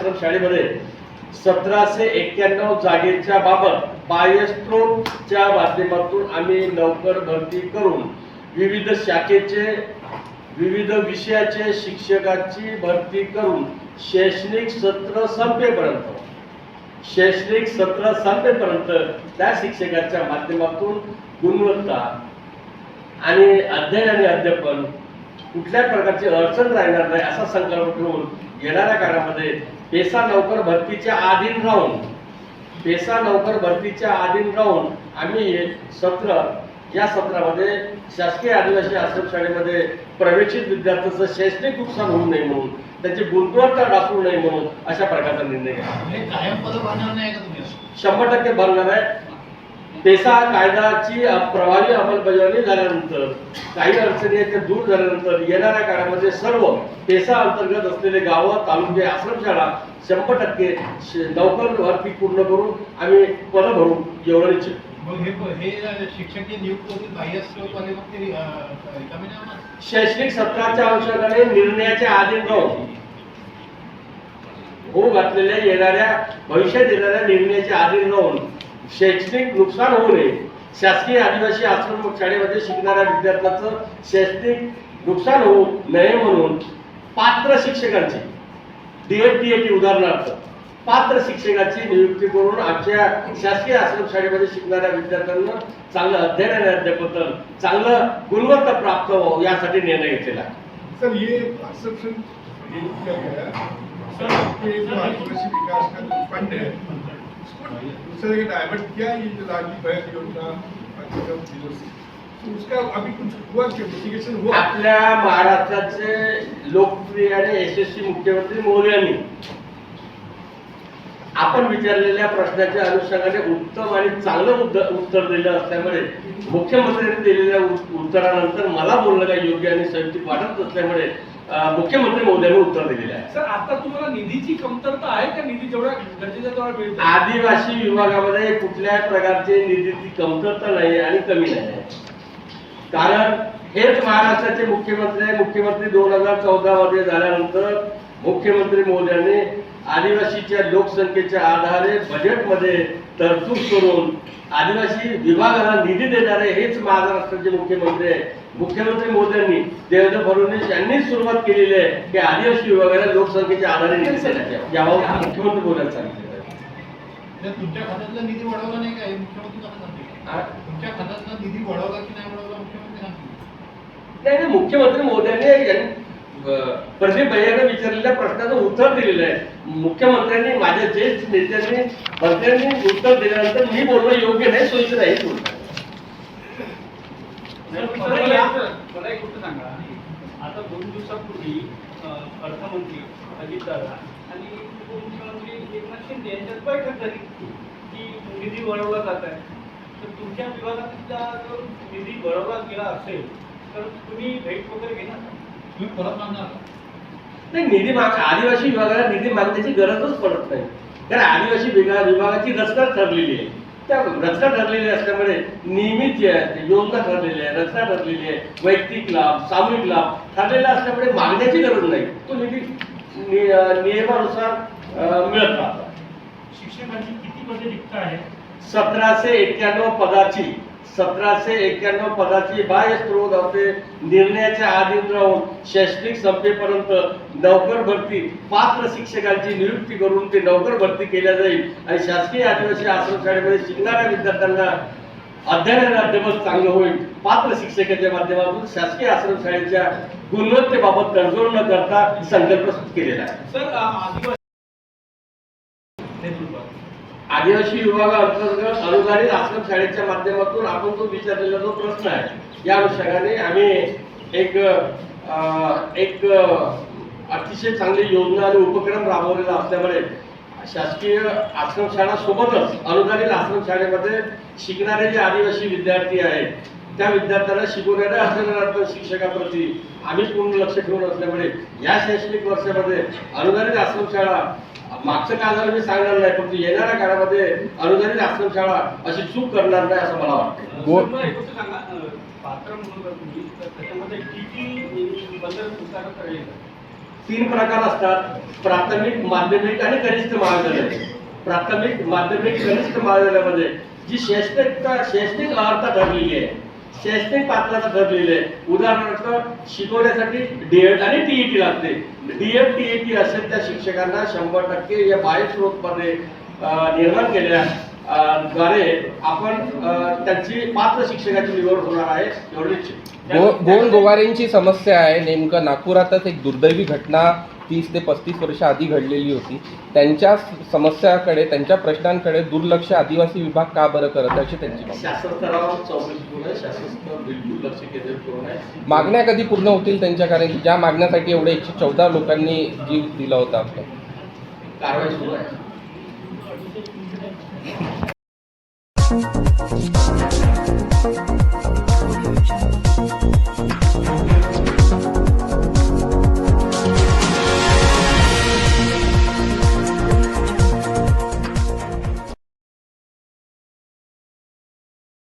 आश्रम शाळेमध्ये सतराशे एक्क्याण्णव जागेच्या बाबत बायस्ट्रोच्या माध्यमातून आम्ही लवकर भरती करून विविध शाखेचे विविध विषयाचे शिक्षकाची भरती करून शैक्षणिक सत्र संपेपर्यंत शैक्षणिक सत्र संपेपर्यंत त्या शिक्षकाच्या माध्यमातून गुणवत्ता आणि अध्ययन आणि अध्यापन कुठल्या प्रकारची अडचण राहणार नाही असा संकल्प ठेवून येणाऱ्या काळामध्ये पेसा नौकर भरतीच्या अधीन राहून पेसा नौकर भरतीच्या अधीन राहून आम्ही सत्र या सत्रामध्ये शासकीय आदिवासी आश्रम शाळेमध्ये प्रवेशित विद्यार्थ्यांचं शैक्षणिक नुकसान होऊ नये म्हणून त्याची गुंतवणूक डासू नये म्हणून अशा प्रकारचा निर्णय हे तुम्ही? शंभर टक्के भरणार आहे. पेसा कायद्याची प्रभावी अंमलबजावणी झाल्यानंतर काही अडचणी आहेत त्या दूर झाल्यानंतर येणाऱ्या काळामध्ये सर्व पेसा अंतर्गत असलेले गावं तालुके आश्रमशाळा शंभर टक्के नौकर भरती पूर्ण करून आम्ही पद भरू एवढं निश्चित? शैक्षणिक सत्राच्या अनुषंगाने निर्णयाच्या राहून हो घातलेल्या येणाऱ्या भविष्यात येणाऱ्या निर्णयाच्या अधीन राहून शैक्षणिक नुकसान होऊ नये. शासकीय आदिवासी आश्रम शाळेमध्ये शिकणाऱ्या विद्यार्थ्यांचं शैक्षणिक नुकसान होऊ नये म्हणून पात्र शिक्षकांची डीएड टी उदाहरणार्थ पात्र शिक्षकाची नियुक्ती करून आमच्या शासकीय आश्रम शाळेमध्ये शिकणाऱ्या विद्यार्थ्यांना चांगलं अध्ययन आणि अध्यापन चांगलं गुणवत्ता प्राप्त व्हावं यासाठी निर्णय घेतलेला सर हे आश्रम सर विकास का फंड है दूसरे के डाइवर्ट किया ये जो लाडली बहन योजना कार्यक्रम जिलों से। उसका अभी कुछ हुआ इन्वेस्टिगेशन हुआ? आपल्या महाराष्ट्राचे लोकप्रिय आणि यशस्वी मुख्यमंत्री मोदी आपण विचारलेल्या प्रश्नाच्या अनुषंगाने उत्तम आणि चांगलं उत्तर दिलं असल्यामुळे मुख्यमंत्र्यांनी दिलेल्या उत्तरानंतर मला बोलणं काही योग्य आणि संयुक्तिक वाटत असल्यामुळे मुख्यमंत्री मोदयांनी उत्तर दिलेलं आहे. सर आता तुम्हाला निधीची कमतरता आहे का? निधी जेवढा गरजेच्या तेवढा मिळतो आदिवासी विभागामध्ये कुठल्याही प्रकारची निधीची कमतरता नाही आणि कमी नाही. आहे. कारण हेच महाराष्ट्राचे मुख्यमंत्री आहे. मुख्यमंत्री दोन हजार चौदा मध्ये झाल्यानंतर मुख्यमंत्री मोदयांनी आदिवासीच्या लोकसंख्येच्या आधारे बजेटमध्ये तरतूद करून आदिवासी विभागाला निधी देणारे हेच महाराष्ट्राचे मुख्यमंत्री आहे मुख्यमंत्री मोदयांनी देवेंद्र फडणवीस यांनी सुरुवात केलेली आहे की आदिवासी विभागाला लोकसंख्येच्या आधारे निधी देण्यात. याबाबत मुख्यमंत्री सांगितलेलं आहे तर तुमच्या खात्यातला निधी वळवला नाही का? मुख्यमंत्री सांगतील? तुमच्या खात्यातला निधी वळवला की नाही वळवला मुख्यमंत्री सांगतील? नाही मुख्यमंत्री मोदयांनी प्रदीप भैयाने विचारलेल्या प्रश्नाचं उत्तर दिलेलं आहे. मुख्यमंत्र्यांनी माझ्या ज्येष्ठ नेत्यांनी मंत्र्यांनी उत्तर दिल्यानंतर मी बोलणं योग्य नाही सोयीचं नाही मला एक- गोष्ट सांगा. आता दोन दिवसापूर्वी अर्थमंत्री अजितदादा आणि उपमुख्यमंत्री एकनाथ शिंदे यांच्यात बैठक झाली की निधी वळवला जात आहे. तर तुमच्या विभागातला जर निधी वळवला गेला असेल तर तुम्ही भेट वगैरे घेणार का? तुम्ही परत मागणार? नाही निधी माग आदिवासी विभागाला निधी मागण्याची गरजच पडत नाही. कारण आदिवासी विभाग विभागाची रचना ठरलेली आहे. त्या रचना ठरलेली असल्यामुळे नियमित जे आहे ते योजना ठरलेली आहे रचना ठरलेली आहे. वैयक्तिक लाभ सामूहिक लाभ ठरलेला असल्यामुळे मागण्याची गरज नाही. तो निधी नियमानुसार मिळत राहतो. शिक्षकांची किती पदे रिक्त आहे? सतराशे एक्क्याण्णव पदाची. सतराशे एक्क्याण्णव पदाची बाह्य स्त्रोत होते. निर्णयाच्या अधीन राहून शैक्षणिक संपेपर्यंत नौकर भरती पात्र शिक्षकांची नियुक्ती करून ते नौकर भरती केल्या जाईल. आणि शासकीय आदिवासी आश्रम शाळेमध्ये शिकणाऱ्या विद्यार्थ्यांना अध्ययन आणि चांगलं होईल. पात्र शिक्षकाच्या माध्यमातून शासकीय आश्रमशाळेच्या गुणवत्तेबाबत तडजोड न करता संकल्प केलेला आहे. सर आदिवासी विभागाअंतर्गत अनुदानित आश्रम शाळेच्या माध्यमातून आपण जो विचारलेला जो प्रश्न आहे या अनुषंगाने आम्ही एक एक अतिशय चांगली योजना आणि उपक्रम राबवलेला असल्यामुळे शासकीय आश्रमशाळा सोबतच अनुदानित आश्रमशाळेमध्ये शिकणारे जे आदिवासी विद्यार्थी आहेत त्या विद्यार्थ्यांना शिकवणाऱ्या असणाऱ्या शिक्षकाप्रती आम्ही पूर्ण लक्ष ठेवून असल्यामुळे या शैक्षणिक वर्षामध्ये अनुदानित आश्रमशाळा मागचं काय झालं मी सांगणार नाही पण येणाऱ्या काळामध्ये अनुदानित आश्रमशाळा अशी चूक करणार नाही असं मला वाटतं. पात्र करायला तीन प्रकार असतात. प्राथमिक माध्यमिक आणि कनिष्ठ महाविद्यालय. प्राथमिक माध्यमिक कनिष्ठ महाविद्यालयामध्ये जी शैक्षणिक शैक्षणिक अर्हता ठरलेली आहे शैक्षणिक पात्रता ठरलेली आहे उदाहरणार्थ शिकवण्यासाठी डीएड आणि टीईटी लागते. डीएड टीईटी असेल त्या शिक्षकांना शंभर टक्के या बाह्य स्रोतमध्ये निर्माण केल्या द्वारे आपण त्यांची पात्र शिक्षकाची निवड होणार आहे एवढी गोंड गोवारेंची समस्या आहे. नेमकं नागपुरातच एक दुर्दैवी घटना तीस ते पस्तीस वर्ष आधी घडलेली होती. त्यांच्या समस्याकडे त्यांच्या प्रश्नांकडे दुर्लक्ष आदिवासी विभाग का बरं करत अशी त्यांची मागण्या कधी पूर्ण होतील त्यांच्या कारण की ज्या मागण्यासाठी एवढे एकशे चौदा लोकांनी जीव दिला होता आपला. कारवाई सुरू आहे.